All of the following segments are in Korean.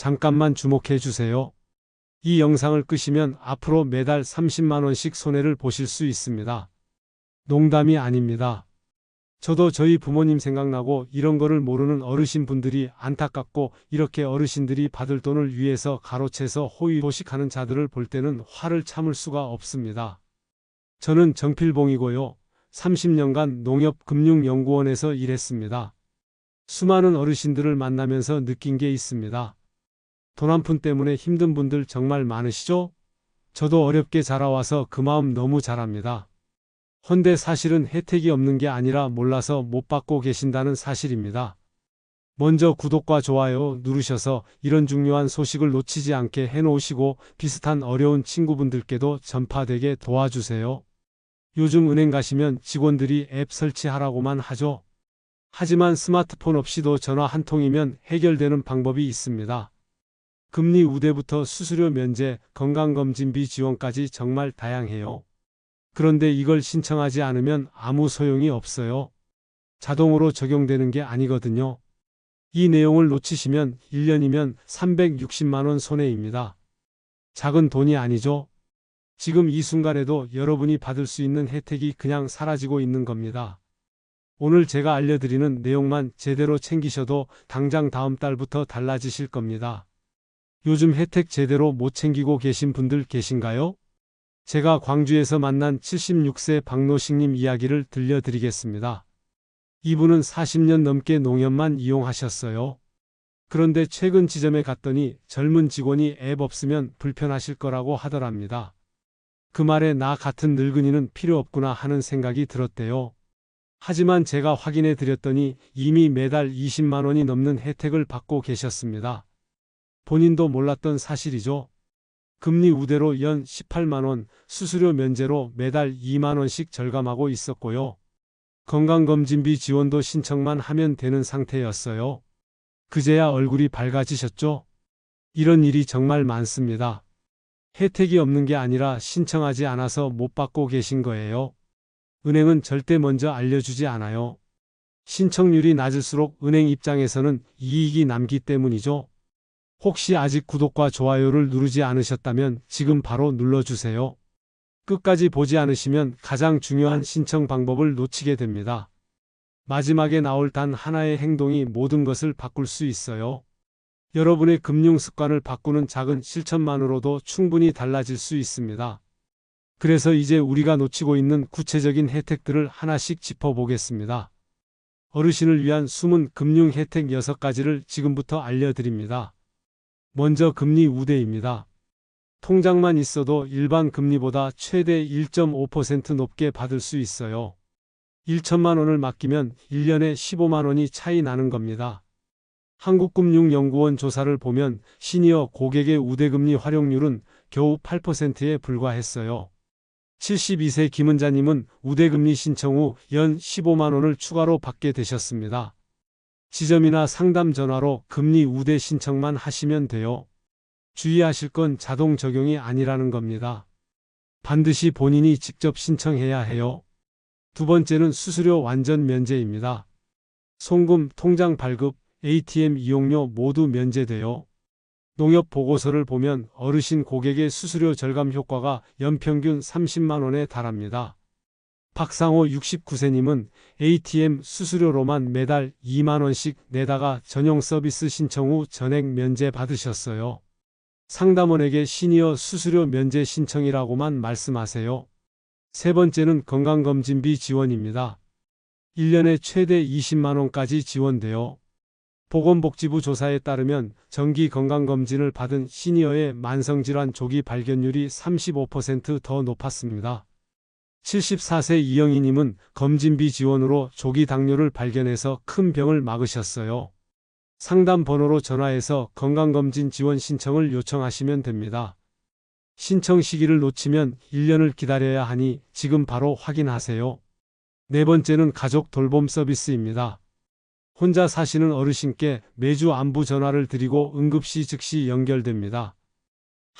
잠깐만 주목해 주세요. 이 영상을 끄시면 앞으로 매달 30만원씩 손해를 보실 수 있습니다. 농담이 아닙니다. 저도 저희 부모님 생각나고 이런 거를 모르는 어르신 분들이 안타깝고 이렇게 어르신들이 받을 돈을 위해서 가로채서 호의호식하는 자들을 볼 때는 화를 참을 수가 없습니다. 저는 정필봉이고요. 30년간 농협금융연구원에서 일했습니다. 수많은 어르신들을 만나면서 느낀 게 있습니다. 돈 한 푼 때문에 힘든 분들 정말 많으시죠? 저도 어렵게 자라와서 그 마음 너무 잘합니다. 헌데 사실은 혜택이 없는 게 아니라 몰라서 못 받고 계신다는 사실입니다. 먼저 구독과 좋아요 누르셔서 이런 중요한 소식을 놓치지 않게 해놓으시고 비슷한 어려운 친구분들께도 전파되게 도와주세요. 요즘 은행 가시면 직원들이 앱 설치하라고만 하죠. 하지만 스마트폰 없이도 전화 한 통이면 해결되는 방법이 있습니다. 금리 우대부터 수수료 면제, 건강검진비 지원까지 정말 다양해요. 그런데 이걸 신청하지 않으면 아무 소용이 없어요. 자동으로 적용되는 게 아니거든요. 이 내용을 놓치시면 1년이면 360만원 손해입니다. 작은 돈이 아니죠. 지금 이 순간에도 여러분이 받을 수 있는 혜택이 그냥 사라지고 있는 겁니다. 오늘 제가 알려드리는 내용만 제대로 챙기셔도 당장 다음 달부터 달라지실 겁니다. 요즘 혜택 제대로 못 챙기고 계신 분들 계신가요? 제가 광주에서 만난 76세 박노식님 이야기를 들려드리겠습니다. 이분은 40년 넘게 농협만 이용하셨어요. 그런데 최근 지점에 갔더니 젊은 직원이 앱 없으면 불편하실 거라고 하더랍니다. 그 말에 나 같은 늙은이는 필요 없구나 하는 생각이 들었대요. 하지만 제가 확인해 드렸더니 이미 매달 20만 원이 넘는 혜택을 받고 계셨습니다. 본인도 몰랐던 사실이죠. 금리 우대로 연 18만 원, 수수료 면제로 매달 2만 원씩 절감하고 있었고요. 건강검진비 지원도 신청만 하면 되는 상태였어요. 그제야 얼굴이 밝아지셨죠? 이런 일이 정말 많습니다. 혜택이 없는 게 아니라 신청하지 않아서 못 받고 계신 거예요. 은행은 절대 먼저 알려주지 않아요. 신청률이 낮을수록 은행 입장에서는 이익이 남기 때문이죠. 혹시 아직 구독과 좋아요를 누르지 않으셨다면 지금 바로 눌러주세요. 끝까지 보지 않으시면 가장 중요한 신청 방법을 놓치게 됩니다. 마지막에 나올 단 하나의 행동이 모든 것을 바꿀 수 있어요. 여러분의 금융 습관을 바꾸는 작은 실천만으로도 충분히 달라질 수 있습니다. 그래서 이제 우리가 놓치고 있는 구체적인 혜택들을 하나씩 짚어보겠습니다. 어르신을 위한 숨은 금융 혜택 6가지를 지금부터 알려드립니다. 먼저 금리 우대입니다. 통장만 있어도 일반 금리보다 최대 1.5% 높게 받을 수 있어요. 1천만 원을 맡기면 1년에 15만 원이 차이 나는 겁니다. 한국금융연구원 조사를 보면 시니어 고객의 우대금리 활용률은 겨우 8%에 불과했어요. 72세 김은자님은 우대금리 신청 후 연 15만 원을 추가로 받게 되셨습니다. 지점이나 상담 전화로 금리 우대 신청만 하시면 돼요. 주의하실 건 자동 적용이 아니라는 겁니다. 반드시 본인이 직접 신청해야 해요. 두 번째는 수수료 완전 면제입니다. 송금, 통장 발급, ATM 이용료 모두 면제돼요. 농협 보고서를 보면 어르신 고객의 수수료 절감 효과가 연평균 30만 원에 달합니다. 박상호 69세님은 ATM 수수료로만 매달 2만 원씩 내다가 전용 서비스 신청 후 전액 면제 받으셨어요. 상담원에게 시니어 수수료 면제 신청이라고만 말씀하세요. 세 번째는 건강검진비 지원입니다. 1년에 최대 20만 원까지 지원돼요. 보건복지부 조사에 따르면 정기 건강검진을 받은 시니어의 만성질환 조기 발견율이 35%더 높았습니다. 74세 이영희님은 검진비 지원으로 조기 당뇨를 발견해서 큰 병을 막으셨어요. 상담 번호로 전화해서 건강검진 지원 신청을 요청하시면 됩니다. 신청 시기를 놓치면 1년을 기다려야 하니 지금 바로 확인하세요. 네 번째는 가족 돌봄 서비스입니다. 혼자 사시는 어르신께 매주 안부 전화를 드리고 응급시 즉시 연결됩니다.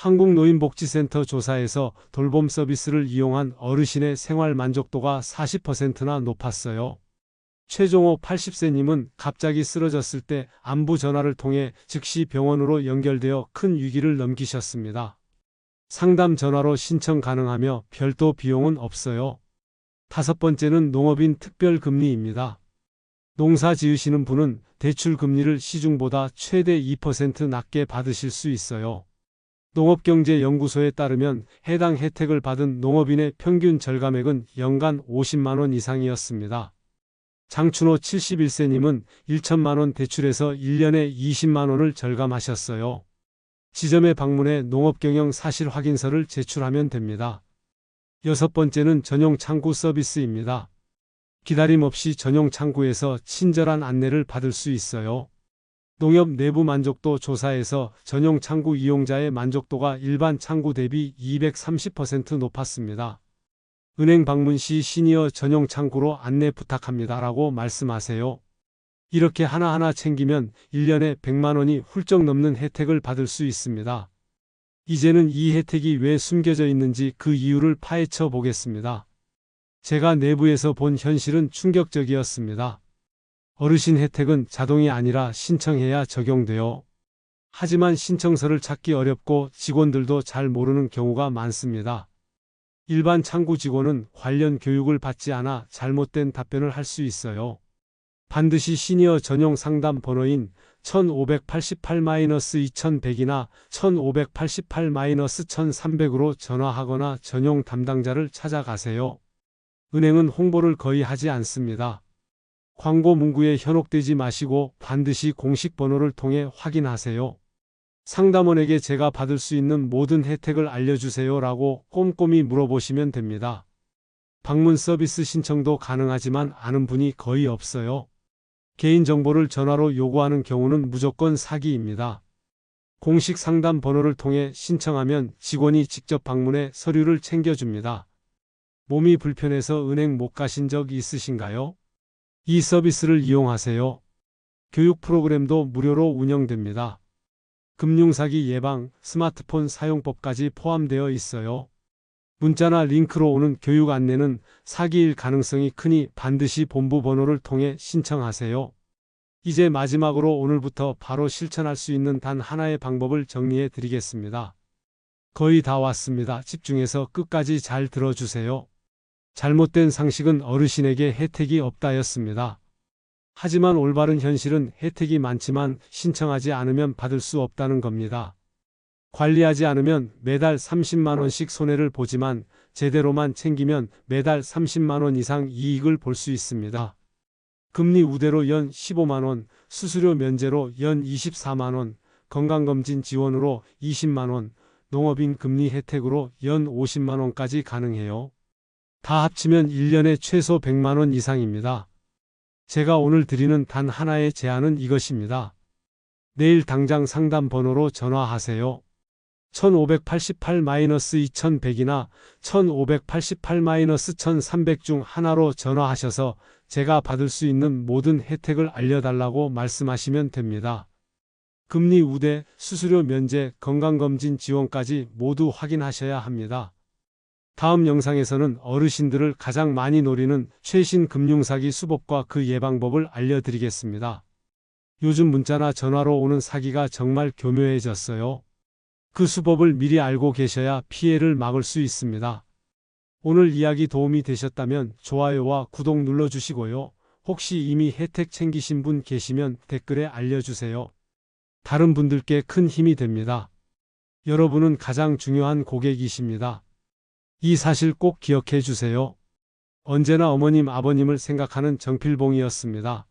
한국노인복지센터 조사에서 돌봄 서비스를 이용한 어르신의 생활 만족도가 40%나 높았어요. 최종호 80세님은 갑자기 쓰러졌을 때 안부 전화를 통해 즉시 병원으로 연결되어 큰 위기를 넘기셨습니다. 상담 전화로 신청 가능하며 별도 비용은 없어요. 다섯 번째는 농업인 특별금리입니다. 농사 지으시는 분은 대출 금리를 시중보다 최대 2% 낮게 받으실 수 있어요. 농업경제연구소에 따르면 해당 혜택을 받은 농업인의 평균 절감액은 연간 50만 원 이상이었습니다. 장춘호 71세님은 1천만 원 대출에서 1년에 20만 원을 절감하셨어요. 지점에 방문해 농업경영 사실 확인서를 제출하면 됩니다. 여섯 번째는 전용 창구 서비스입니다. 기다림 없이 전용 창구에서 친절한 안내를 받을 수 있어요. 농협 내부 만족도 조사에서 전용 창구 이용자의 만족도가 일반 창구 대비 230% 높았습니다. 은행 방문 시 시니어 전용 창구로 안내 부탁합니다. 라고 말씀하세요. 이렇게 하나하나 챙기면 1년에 100만 원이 훌쩍 넘는 혜택을 받을 수 있습니다. 이제는 이 혜택이 왜 숨겨져 있는지 그 이유를 파헤쳐 보겠습니다. 제가 내부에서 본 현실은 충격적이었습니다. 어르신 혜택은 자동이 아니라 신청해야 적용돼요. 하지만 신청서를 찾기 어렵고 직원들도 잘 모르는 경우가 많습니다. 일반 창구 직원은 관련 교육을 받지 않아 잘못된 답변을 할 수 있어요. 반드시 시니어 전용 상담 번호인 1588-2100이나 1588-1300으로 전화하거나 전용 담당자를 찾아가세요. 은행은 홍보를 거의 하지 않습니다. 광고 문구에 현혹되지 마시고 반드시 공식 번호를 통해 확인하세요. 상담원에게 제가 받을 수 있는 모든 혜택을 알려주세요 라고 꼼꼼히 물어보시면 됩니다. 방문 서비스 신청도 가능하지만 아는 분이 거의 없어요. 개인정보를 전화로 요구하는 경우는 무조건 사기입니다. 공식 상담 번호를 통해 신청하면 직원이 직접 방문해 서류를 챙겨줍니다. 몸이 불편해서 은행 못 가신 적 있으신가요? 이 서비스를 이용하세요. 교육 프로그램도 무료로 운영됩니다. 금융사기 예방, 스마트폰 사용법까지 포함되어 있어요. 문자나 링크로 오는 교육 안내는 사기일 가능성이 크니 반드시 본부 번호를 통해 신청하세요. 이제 마지막으로 오늘부터 바로 실천할 수 있는 단 하나의 방법을 정리해 드리겠습니다. 거의 다 왔습니다. 집중해서 끝까지 잘 들어주세요. 잘못된 상식은 어르신에게 혜택이 없다였습니다. 하지만 올바른 현실은 혜택이 많지만 신청하지 않으면 받을 수 없다는 겁니다. 관리하지 않으면 매달 30만원씩 손해를 보지만 제대로만 챙기면 매달 30만원 이상 이익을 볼 수 있습니다. 금리 우대로 연 15만원, 수수료 면제로 연 24만원, 건강검진 지원으로 20만원, 농업인 금리 혜택으로 연 50만원까지 가능해요. 다 합치면 1년에 최소 100만원 이상입니다. 제가 오늘 드리는 단 하나의 제안은 이것입니다. 내일 당장 상담 번호로 전화하세요. 1588-2100이나 1588-1300 중 하나로 전화하셔서 제가 받을 수 있는 모든 혜택을 알려달라고 말씀하시면 됩니다. 금리 우대, 수수료 면제, 건강검진 지원까지 모두 확인하셔야 합니다. 다음 영상에서는 어르신들을 가장 많이 노리는 최신 금융사기 수법과 그 예방법을 알려드리겠습니다. 요즘 문자나 전화로 오는 사기가 정말 교묘해졌어요. 그 수법을 미리 알고 계셔야 피해를 막을 수 있습니다. 오늘 이야기 도움이 되셨다면 좋아요와 구독 눌러주시고요. 혹시 이미 혜택 챙기신 분 계시면 댓글에 알려주세요. 다른 분들께 큰 힘이 됩니다. 여러분은 가장 중요한 고객이십니다. 이 사실 꼭 기억해 주세요. 언제나 어머님 아버님을 생각하는 정필봉이었습니다.